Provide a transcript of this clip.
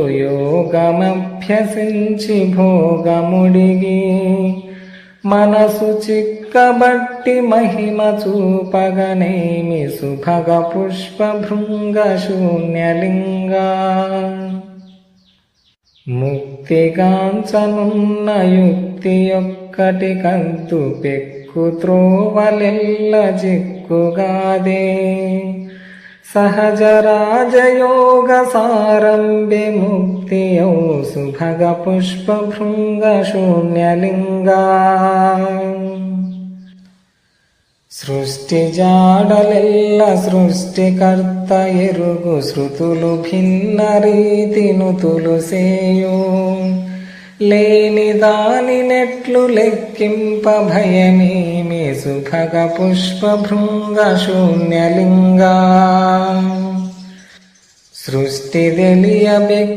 యోగమభ్యసించి భోగముడిగి మనసు చిక్కబట్టి మహిమ చూపగనేమి సుభగ పుష్ప భృంగ శూన్యలింగా. ముక్తిగాంచనున్న యుక్తి ఒక్కటి కంతు పెక్కు త్రోవలెల్ల చిక్కుగాదే సహజ రాజయోగ సారంభి ముక్తియౌ సుభగ పుష్ప భృంగ సృష్టి జాడలెల్ల సృష్టికర్త ఎరుగు శృతులు భిన్న రీతి నుతులు సేయు లేని దాని నెట్లు లెక్కింప భయమేమి సుభగ పుష్పభృంగ శూన్యలింగా. సృష్టి తెలియబెక్కు